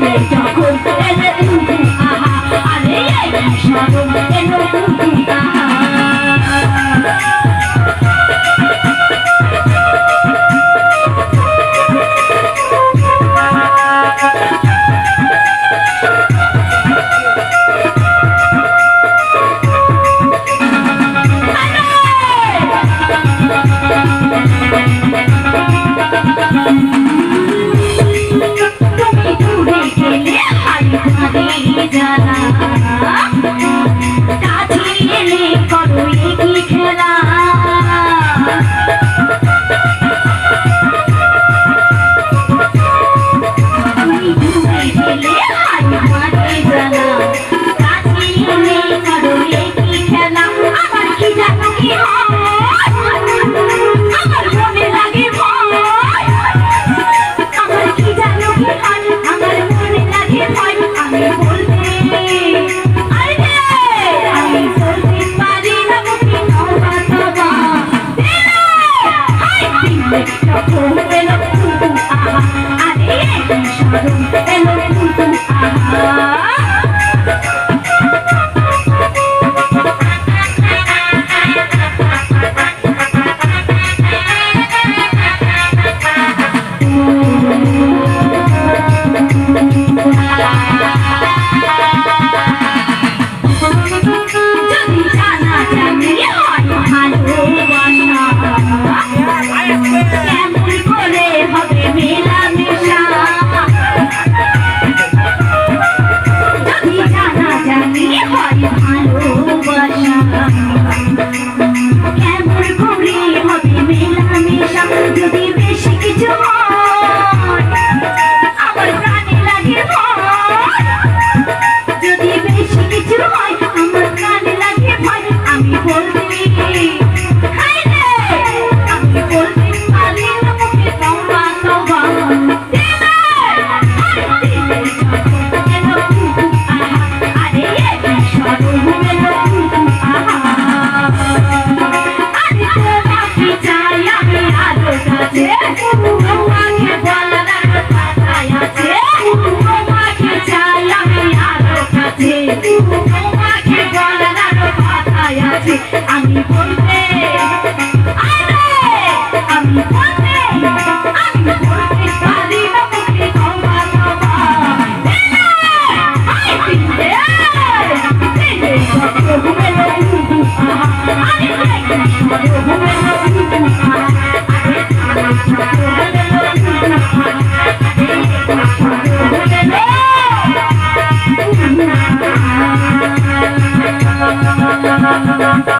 Thank you. জানা আরে সারম টুটু আহা you আমি বলতে